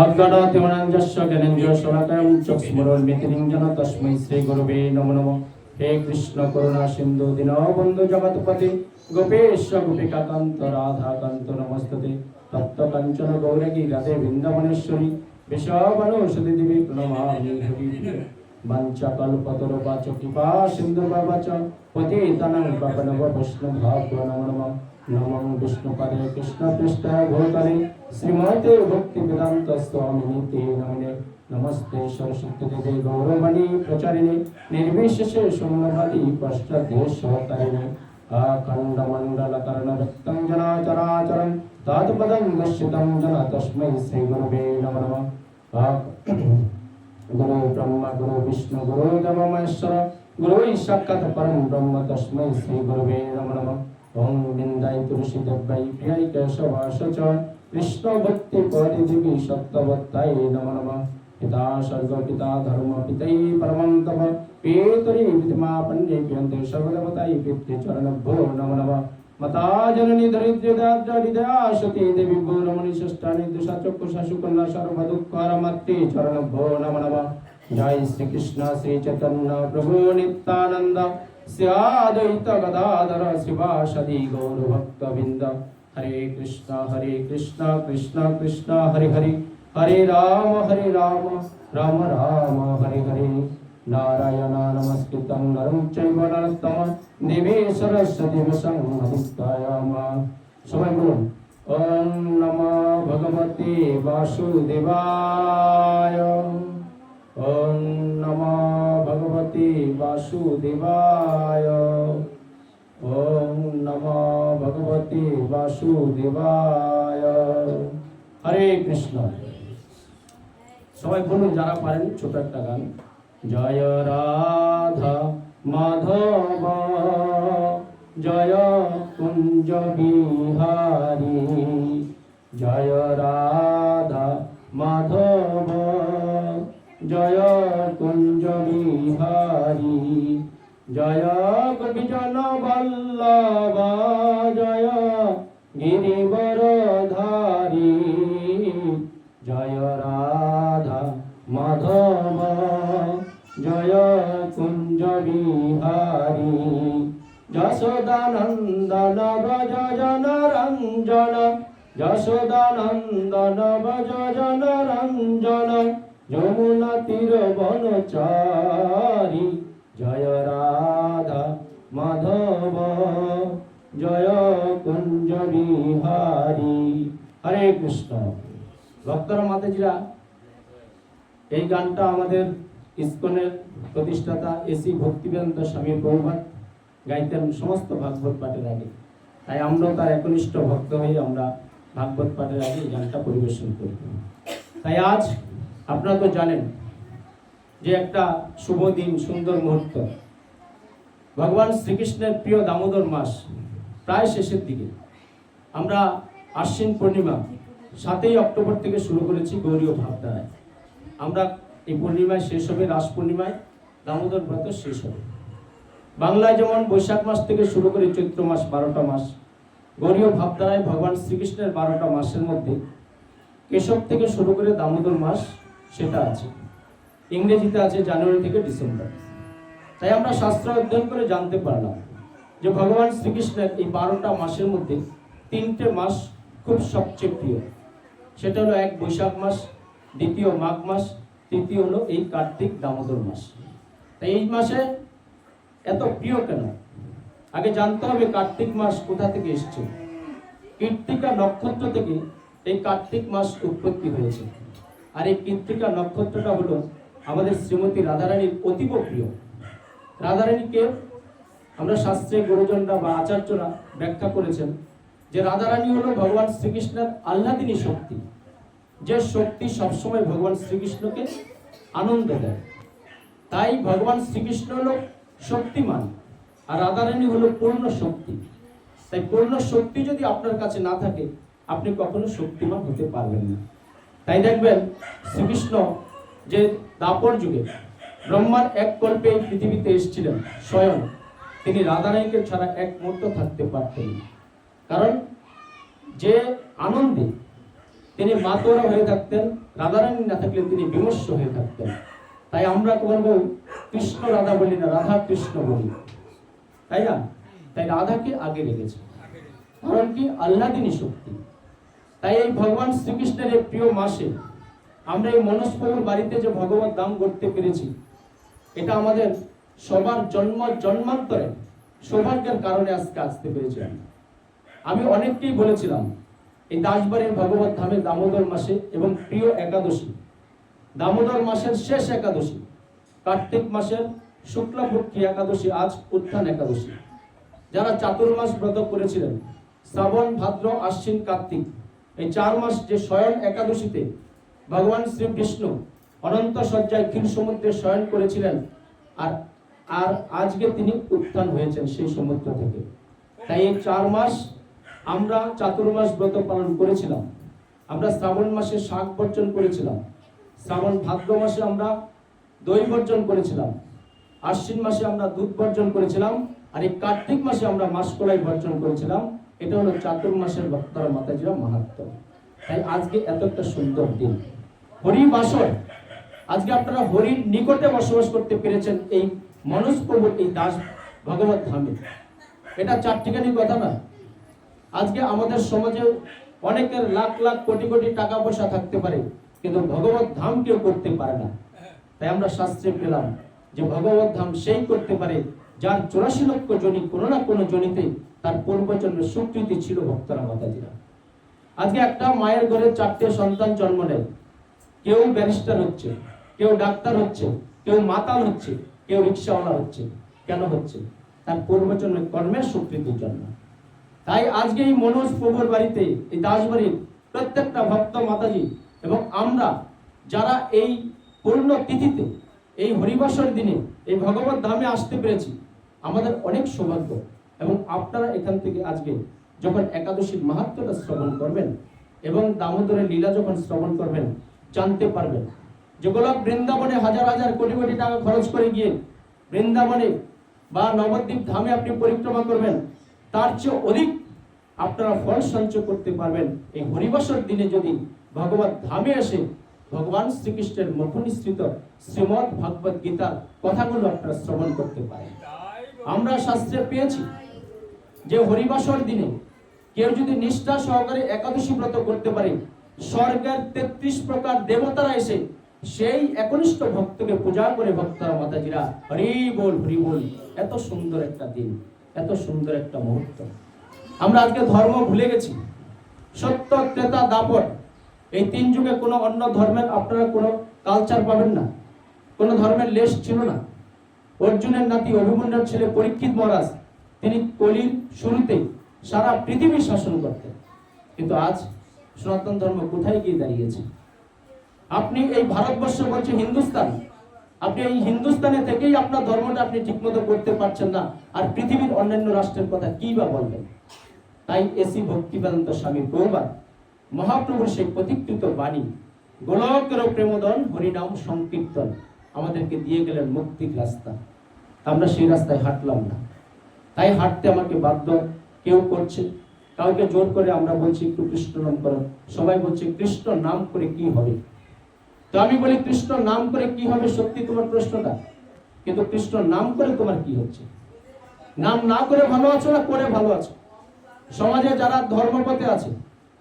অজ্ঞানতিমনঞ্জস্য জ্ঞানেঞ্জস্বলাকায়ং চক্ষুস্মরোন্মিতিরিঞ্জন তস্मै শ্রীগুরুবে নমো নমঃ। হে কৃষ্ণ করুণা সিন্ধু দীনবন্ধু জগৎপতি। গোপেশ গোপিকাকান্ত রাধাকান্ত নমস্তুতে। তপ্ত কাঞ্চন গৌরগী রাধে বৃন্দাবনেশ্বরী। বিষাবনৌষধি দেবী প্রণমামি হরি বাঞ্ছাকল্পতরুবাচ কৃপা সিন্ধুর্বাচ পতিতানাং পাবনব বৈষ্ণভাভ্য নমো নমঃ। নমঃ বিষ্ণুপদে কৃষ্ণপৃষ্ঠায় ভূতলে শ্রীমতে ভক্তি বেদান্ত স্বামিনী তে নমিনে নমস্তে সরস্বতী দেবী গৌরমণি প্রচারিণে নির্বিশেষে শূন্যবাদী পশ্চাদেশতারিণে अखण्डमण्डलकर्णरक्तं जनाचराचरं तत्पदं दर्शितं जन तस्मै श्रीगुरुवे नमो नमः गुरु ब्रह्म गुरु विष्णु गुरु देव महेश्वर गुरु साक्षात् परं ब्रह्म तस्मै श्रीगुरुवे नमो नमः ওম বিন্দাই তুলসী দেব্যাই প্রিয়াই কেশবাস চ কৃষ্ণ ভক্তি পরিজীবী সত্যবত্তাই নম নম। পিতা স্বর্গ, পিতা ধর্ম পিতাই পরমং তব পেতরি পিতমা পঞ্জে পিয়ন্তে সর্বদেবতাই পিতৃ চরণভ্যো নম নম। মাতা জননী দরিদ্র দাদ্রিদয়া সতী দেবী গো রমণী ষষ্ঠানি দুষা চক্ষুষা সুকন্যা সর্বদুঃখর মাতৃ চরণভ্যো নম নম। জয় শ্রীকৃষ্ণ শ্রী চৈতন্য প্রভু নিত্যানন্দ। ಸ್ಯಾದೈತ ಗದಾಧರ ಶಿವಾಷದಿ ಗೌರಭಕ್ತವಿಂದ ಹರೇ ಕೃಷ್ಣ ಹರೇ ಕೃಷ್ಣ ಕೃಷ್ಣ ಕೃಷ್ಣ ಹರಿ ಹರಿ ಹರೇ ರಾಮ ಹರೇ ರಾಮ ರಾಮ ರಾಮ ಹರಿ ಹರಿ ನಾರಾಯಣ ನಮಸ್ಕೃತಂ ನರಂ ಚೈವ ನರತ್ತಮ ದೇವೇ ಸರಸ್ವತಿ ವಸಂ ಹರಿತ್ತಾಯಾಮ ಸಬೈ ಬಲೂನ್ ওম নমো ভগবতে বাসুদেবায় ওম ভগবতে বাসুদেবায়। ওম নমো ভগবতে বাসুদেবায়। হরে কৃষ্ণ। সবাই বলুন যারা পারেন ছোট একটা গান। জয় রাধা মাধব, জয় কুঞ্জ বিহারী। জয় রাধা মাধব। বিহারী। জয় গোপীজন বল্লভ, জয় গিরিবরধারী। জয় রাধা মাধব, জয় কুঞ্জ বিহারী। যশোদানন্দন ব্রজ জন রঞ্জন, যশোদানন্দন ব্রজ জন রঞ্জন। যমুনা তীর বনচারী জয় রাধা মাধব, জয় কুঞ্জ বিহারী হরে কৃষ্ণ। ভক্তরা মাতাজিরা, এই গানটা আমাদের ইস্কনের প্রতিষ্ঠাতা এসি ভক্তিবেদান্ত স্বামী প্রভুপাত গাইতেন সমস্ত ভাগবত পাঠের আগে। তাই আমরাও তার একনিষ্ঠ ভক্ত হয়ে আমরা ভাগবত পাঠের আগে এই গানটা পরিবেশন করি। তাই আজ আপনারা তো জানেন যে একটা শুভ দিন, সুন্দর মুহূর্ত। ভগবান শ্রীকৃষ্ণের প্রিয় দামোদর মাস প্রায় শেষের দিকে। আমরা আশ্বিন পূর্ণিমা সাতই অক্টোবর থেকে শুরু করেছি গৌরীয় ভাবধারায় আমরা এই পূর্ণিমায় শেষ হবে, রাস পূর্ণিমায় দামোদর ব্রত শেষ হবে। বাংলায় যেমন বৈশাখ মাস থেকে শুরু করে চৈত্র মাস বারোটা মাস, গৌরীয় ভাবধারায় ভগবান শ্রীকৃষ্ণের বারোটা মাসের মধ্যে কেশব থেকে শুরু করে দামোদর মাস সেটা আছে। ইংরেজিতে আছে জানুয়ারি থেকে ডিসেম্বর। তাই আমরা শাস্ত্র অধ্যয়ন করে জানতে পারলাম যে ভগবান শ্রীকৃষ্ণের এই বারোটা মাসের মধ্যে তিনটে মাস খুব সবচেয়ে প্রিয়। সেটা হলো এক বৈশাখ মাস, দ্বিতীয় মাঘ মাস, তৃতীয় হলো এই কার্তিক দামোদর মাস। তাই এই মাসে এত প্রিয় কেন? আগে জানতে হবে কার্তিক মাস কোথা থেকে এসছে। কৃত্তিকা নক্ষত্র থেকে এই কার্তিক মাস উৎপত্তি হয়েছে। আর এই কৃত্তিকা নক্ষত্রটা হলো আমাদের শ্রীমতী রাধারানীর অতীব প্রিয়। রাধারানীকে আমরা শাস্ত্রে গুরুজনরা বা আচার্যরা ব্যাখ্যা করেছেন যে রাধারানী হলো ভগবান শ্রীকৃষ্ণের আহ্লাদিনী শক্তি। যে শক্তি সবসময় ভগবান শ্রীকৃষ্ণকে আনন্দ দেয়। তাই ভগবান শ্রীকৃষ্ণ হলো শক্তিমান আর রাধারানী হলো পূর্ণ শক্তি। তাই পূর্ণ শক্তি যদি আপনার কাছে না থাকে, আপনি কখনো শক্তিমান হতে পারবেন না। তাই দেখবেন শ্রীকৃষ্ণ যে দাপর যুগে ব্রহ্মার এক কল্পে এই পৃথিবীতে এসেছিলেন স্বয়ং। তিনি রাধারানীকে ছাড়া এক মুহূর্ত থাকতে পারতেন কারণ যে আনন্দে তিনি মাতোরা হয়ে থাকতেন, রাধারানী না থাকলে তিনি বিমর্ষ হয়ে থাকতেন। তাই আমরা বলব কৃষ্ণ রাধা বলি না, রাধা কৃষ্ণ বলি। তাই না? তাই রাধাকে আগে রেখেছে। কারণ কি? আল্লাদিনী শক্তি। তাই এই ভগবান শ্রীকৃষ্ণের এই প্রিয় মাসে আমরা এই মনস্প্রভুর বাড়িতে যে ভগবত দাম করতে পেরেছি, এটা আমাদের সবার জন্ম, জন্মান্তরে সৌভাগ্যের কারণে আজকে আসতে পেরেছি আমি। আমি অনেককেই বলেছিলাম, এই দাসবাড়ির ভগবত ধামে দামোদর মাসে এবং প্রিয় একাদশী, দামোদর মাসের শেষ একাদশী, কার্তিক মাসের শুক্লপক্ষী একাদশী, আজ উত্থান একাদশী যারা চাতুর্মাস ব্রত করেছিলেন, শ্রাবণ, ভাদ্র, আশ্বিন, কার্তিক এই চার মাস যে শয়ন একাদশীতে ভগবান শ্রী বিষ্ণু অনন্ত সজ্জায় ক্ষীর সমুদ্রে শয়ন করেছিলেন আর আর আজকে তিনি উত্থান হয়েছেন সেই সমুদ্র থেকে। তাই এই চার মাস আমরা চাতুর্মাস ব্রত পালন করেছিলাম। আমরা শ্রাবণ মাসে শাক বর্জন করেছিলাম। শ্রাবণ ভাদ্র মাসে আমরা দই বর্জন করেছিলাম। আশ্বিন মাসে আমরা দুধ বর্জন করেছিলাম। আর এই কার্তিক মাসে আমরা মাসকলাই বর্জন করেছিলাম। এটা হলো চাতুর মাসের ভক্তরা মাতাজিরা মাহাত্ম। তাই আজকে এত একটা সুন্দর দিন। হরি বাসর। আজকে আপনারা হরির নিকটে বসবাস করতে পেরেছেন এই মনোজ প্রভুর এই দাস ভগবত ধামে। এটা চারটিখানি কথা না। আজকে আমাদের সমাজে অনেকের লাখ লাখ কোটি কোটি টাকা পয়সা থাকতে পারে, কিন্তু ভগবত ধাম কেউ করতে পারে না। তাই আমরা শাস্ত্রে পেলাম যে ভগবত ধাম সেই করতে পারে যার চৌরাশি লক্ষ জনি কোনো না কোনো জনিতে তার পূর্বজন্মের স্বীকৃতি ছিল ভক্তরা মাতাজিরা। আজকে একটা মায়ের ঘরে চারটে সন্তান জন্ম নেয়। কেউ ব্যারিস্টার হচ্ছে, কেউ ডাক্তার হচ্ছে, কেউ মাতাল হচ্ছে, কেউ রিক্সাওয়ালা হচ্ছে, কেন হচ্ছে? তার পূর্বজন্মের কর্মের স্বীকৃতির জন্য। তাই আজকে এই মনোজ প্রভুর বাড়িতে, এই দাসবাড়ির প্রত্যেকটা ভক্ত মাতাজি এবং আমরা যারা এই পূর্ণ তিথিতে, এই হরিবাসর দিনে, এই ভগবত ধামে আসতে পেরেছি, আমাদের অনেক সৌভাগ্য। এবং আপনারা এখান থেকে আজকে যখন একাদশীর মাহাত্মটা শ্রবণ করবেন এবং দামোদরের লীলা যখন শ্রবণ করবেন, জানতে পারবেন যেগুলো বৃন্দাবনে হাজার হাজার কোটি কোটি টাকা খরচ করে গিয়ে বৃন্দাবনে বা নবদ্বীপ ধামে আপনি পরিক্রমা করবেন, তার চেয়ে অধিক আপনারা ফল সঞ্চয় করতে পারবেন। এই হরিবাসর দিনে যদি ভগবত ধামে এসে ভগবান শ্রীকৃষ্ণের মুখনিসৃত শ্রীমদ ভগবত গীতার কথাগুলো আপনারা শ্রবণ করতে পারেন। আমরা শাস্ত্রে পেয়েছি যে হরিবাসর দিনে কেউ যদি নিষ্ঠা সহকারে একাদশী ব্রত করতে পারে, স্বর্গের তেত্রিশ প্রকার দেবতারা এসে সেই একনিষ্ঠ ভক্তকে পূজা করে ভক্তরা মাতাজিরা, হরি বল হরি বল, এত সুন্দর একটা দিন, এত সুন্দর একটা মুহূর্ত। আমরা আজকে ধর্ম ভুলে গেছি। সত্য, ত্রেতা, দাপট, এই তিন যুগে কোনো অন্য ধর্মের আপনারা কোনো কালচার পাবেন না, কোনো ধর্মের লেশ ছিল না। অর্জুনের নাতি অভিমন্যুর ছেলে পরীক্ষিত মহারাজ তিনি কলির শুরুতে সারা পৃথিবী শাসন করতেন। কিন্তু আজ সনাতন ধর্ম কোথায় গিয়ে দাঁড়িয়েছে? আপনি এই ভারতবর্ষ বলছে হিন্দুস্তান, আপনি এই হিন্দুস্তানে থেকেই আপনার ধর্মটা আপনি ঠিকমতো করতে পারছেন না, আর পৃথিবীর অন্যান্য রাষ্ট্রের কথা কি বা বলবেন? তাই এসি ভক্তিবেদান্ত স্বামী প্রভুবাদ মহাপ্রভুর সেই প্রতিকৃত বাণী, গোলকের প্রেমদন হরিনাম সংকীর্তন আমাদেরকে দিয়ে গেলেন মুক্তির রাস্তা। আমরা সেই রাস্তায় হাঁটলাম না। তাই হাঁটতে আমাকে বাধ্য কেউ করছে। কাউকে জোর করে আমরা বলছি, একটু কৃষ্ণ নাম করো। সবাই বলছে, কৃষ্ণ নাম করে কি হবে? তো আমি বলি, কৃষ্ণ নাম করে কি হবে? সত্যি তোমার প্রশ্নটা? কিন্তু কৃষ্ণ নাম করে তোমার কি হচ্ছে? নাম না করে ভালো আছো না করে ভালো আছো? সমাজে যারা ধর্মপথে আছে,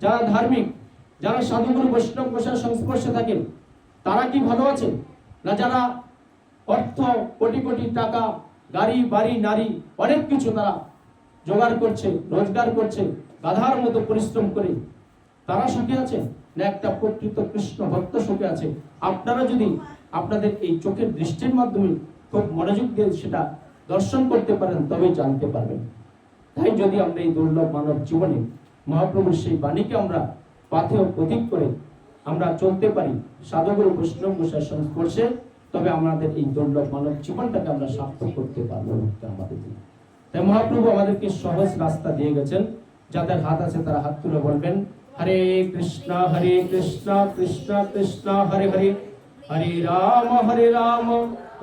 যারা ধার্মিক, যারা সাধুগুরু, বৈষ্ণব প্রসার সংস্পর্শে থাকেন, তারা কি ভালো আছে না যারা অর্থ কোটি কোটি টাকা গাড়ি, বাড়ি, নারী, অনেক কিছু তারা জোগাড় করছে, রোজগার করছে, গাধার মতো পরিশ্রম করে। তারা সুখে আছে না একটা প্রকৃত কৃষ্ণ ভক্ত সুখে আছে? আপনারা যদি আপনাদের এই চোখের দৃষ্টির মাধ্যমে খুব মনোযোগ দিয়ে সেটা দর্শন করতে পারেন তবে জানতে পারবেন। তাই যদি আমরা এই দুর্লভ মানব জীবনে মহাপ্রভুর সেই বাণীকে আমরা পাথেয় প্রতীক করে আমরা চলতে পারি, সাধুগুরু বৈষ্ণব গোসার সংস্পর্শে তবে আমাদের এই দুর্লভ মানব জীবনটাকে আমরা সার্থক করতে পারব আমাদের। তাই মহাপ্রভু আমাদেরকে সহজ রাস্তা দিয়ে গেছেন। যাদের হাত আছে তারা হাত তুলে বলবেন, হরে কৃষ্ণ হরে কৃষ্ণ কৃষ্ণ কৃষ্ণ, হরে হরে। হরে রাম হরে রাম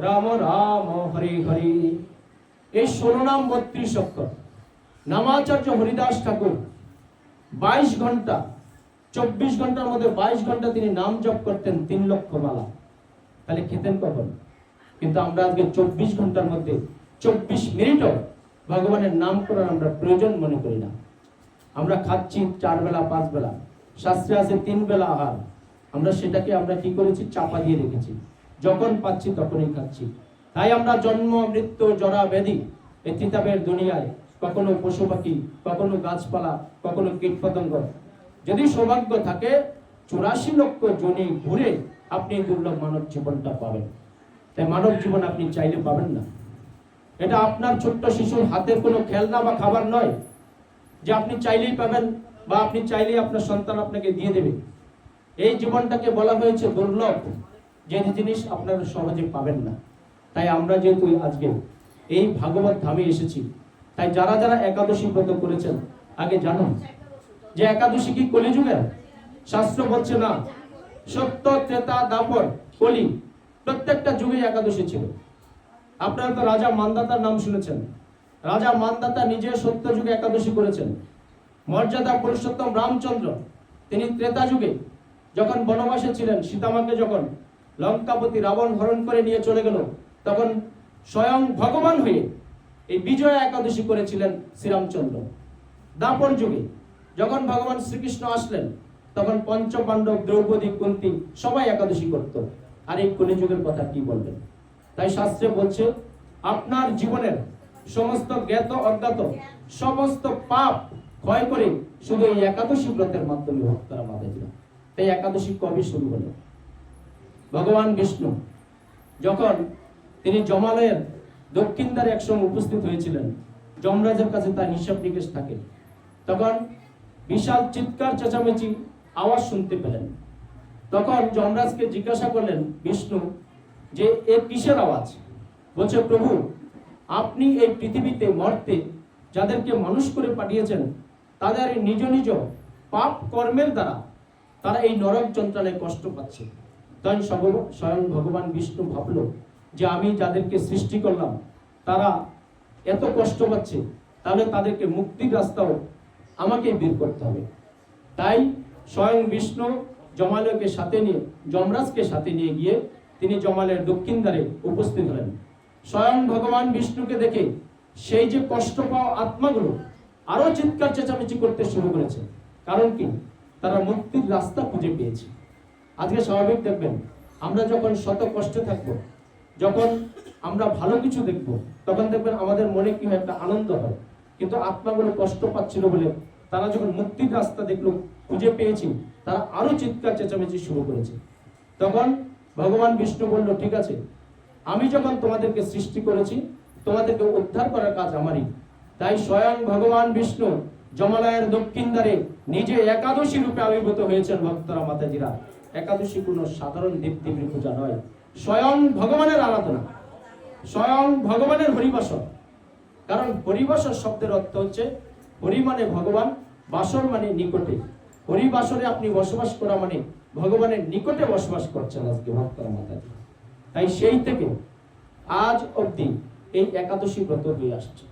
রাম রাম, হরে হরে। এই ষোলো নাম বত্রিশ অক্ষর। নামাচার্য হরিদাস ঠাকুর বাইশ ঘণ্টা, চব্বিশ ঘণ্টার মধ্যে বাইশ ঘণ্টা তিনি নাম জপ করতেন তিন লক্ষ মালা। তাহলে খেতেন কখন? কিন্তু আমরা আজকে চব্বিশ ঘণ্টার মধ্যে চব্বিশ মিনিটও ভগবানের নাম করার আমরা প্রয়োজন মনে করি না। আমরা খাচ্ছি চার বেলা, পাঁচ বেলা, শাস্ত্রে আছে তিন বেলা আহার। আমরা সেটাকে আমরা কি করেছি? চাপা দিয়ে রেখেছি। যখন পাচ্ছি তখনই খাচ্ছি। তাই আমরা জন্ম, মৃত্যু, জরা ব্যাধি এই তিতাবের দুনিয়ায় কখনো পশু পাখি, কখনো গাছপালা, কখনো কীট পতঙ্গ যদি সৌভাগ্য থাকে, চুরাশি লক্ষ জনে ঘুরে আপনি এই দুর্লভ মানব জীবনটা পাবেন। তাই মানব জীবন আপনি চাইলে পাবেন না। এটা আপনার ছোট্ট শিশুর হাতের কোনো খেলনা বা খাবার নয় যে আপনি চাইলেই পাবেন বা আপনি চাইলেই আপনার সন্তান আপনাকে দিয়ে দেবে। এই জীবনটাকে বলা হয়েছে দুর্লভ। যে জিনিস আপনারা সহজে পাবেন না। তাই আমরা যেহেতু আজকে এই ভাগবত ধামে এসেছি, তাই যারা যারা একাদশী ব্রত করেছেন, আগে জানুন যে একাদশী কি কলিযুগের? শাস্ত্র বলছে না। সত্য ত্রেতা দাপর কলি প্রত্যেকটা যুগে একাদশী ছিল। আপনারা তো রাজা মানদাতার নাম শুনেছেন। রাজা মানদাতা নিজে সত্য যুগে একাদশী করেছেন। মর্যাদা পুরুষোত্তম রামচন্দ্র, তিনি ত্রেতা যুগে যখন বনবাসে ছিলেন, সীতামাকে যখন লঙ্কাপতি রাবণ হরণ করে নিয়ে চলে গেল, তখন স্বয়ং ভগবান হয়ে এই বিজয়া একাদশী করেছিলেন শ্রীরামচন্দ্র। দাপর যুগে যখন ভগবান শ্রীকৃষ্ণ আসলেন তখন পঞ্চপাণ্ডব দ্রৌপদী কুন্তি সবাই একাদশী করত। আর এই কলিযুগের কথা কি বলবেন? তাই শাস্ত্রে বলছে, আপনার জীবনের সমস্ত জ্ঞাত, অজ্ঞাত, সমস্ত পাপ ক্ষয় করে শুধু এই একাদশী ব্রতের মাধ্যমে ভক্তরা মাঝে দিল। তাই একাদশী কবে শুরু হলো? ভগবান বিষ্ণু যখন তিনি জমালয়ের দক্ষিণ দ্বারে একসঙ্গে উপস্থিত হয়েছিলেন, যমরাজের কাছে তার হিসাব নিকেশ থাকে। তখন বিশাল চিৎকার, চেঁচামেচি আওয়াজ শুনতে পেলেন। তখন যমরাজকে জিজ্ঞাসা করলেন, বিষ্ণু, যে এ কিসের আওয়াজ? বলছে, প্রভু, আপনি এই পৃথিবীতে মর্তে যাদেরকে মানুষ করে পাঠিয়েছেন, তাদের নিজ নিজ পাপ কর্মের দ্বারা তারা এই নরক যন্ত্রণায় কষ্ট পাচ্ছে। তখন সব- স্বয়ং ভগবান বিষ্ণু ভাবল যে আমি যাদেরকে সৃষ্টি করলাম, তারা এত কষ্ট পাচ্ছে, তাহলে তাদেরকে মুক্তির রাস্তাও আমাকে বের করতে হবে। তাই স্বয়ং বিষ্ণু জমালয়কে সাথে নিয়ে, যমরাজকে সাথে নিয়ে গিয়ে তিনি জমালের দক্ষিণ দ্বারে উপস্থিত হলেন। স্বয়ং ভগবান বিষ্ণুকে দেখে সেই যে কষ্ট পাওয়া আত্মাগুলো আরও চিৎকার চেঁচামেচি করতে শুরু করেছে। কারণ কি? তারা মুক্তির রাস্তা খুঁজে পেয়েছে। আজকে স্বাভাবিক দেখবেন, আমরা যখন শত কষ্টে থাকব, যখন আমরা ভালো কিছু দেখব, তখন দেখবেন আমাদের মনে কি হয়, একটা আনন্দ হয়। কিন্তু আত্মাগুলো কষ্ট পাচ্ছিল বলে তারা যখন মুক্তির রাস্তা দেখল, খুঁজে পেয়েছি, তারা আরও চিৎকার, চেঁচামেচি শুরু করেছে। তখন ভগবান বিষ্ণু বলল, ঠিক আছে, আমি যখন তোমাদেরকে সৃষ্টি করেছি, তোমাদেরকে উদ্ধার করার কাজ আমারই। তাই স্বয়ং ভগবান বিষ্ণু জমালয়ের দক্ষিণ দ্বারে নিজে একাদশী রূপে আবির্ভূত হয়েছেন ভক্তরা মাতাজিরা। একাদশী কোনো সাধারণ দেবদেবীর পূজা নয়। স্বয়ং ভগবানের আরাধনা, স্বয়ং ভগবানের হরিবাসর কারণ হরিবাসর শব্দের অর্থ হচ্ছে হরি মানে ভগবান বাসর মানে নিকটে। হরি বাসরে আপনি বসবাস করা মানে ভগবানের নিকটে বসবাস করছেন আজকে ভক্তরা মাতাজি। তাই সেই থেকে আজ অবধি এই একাদশী ব্রত হয়ে আসছে।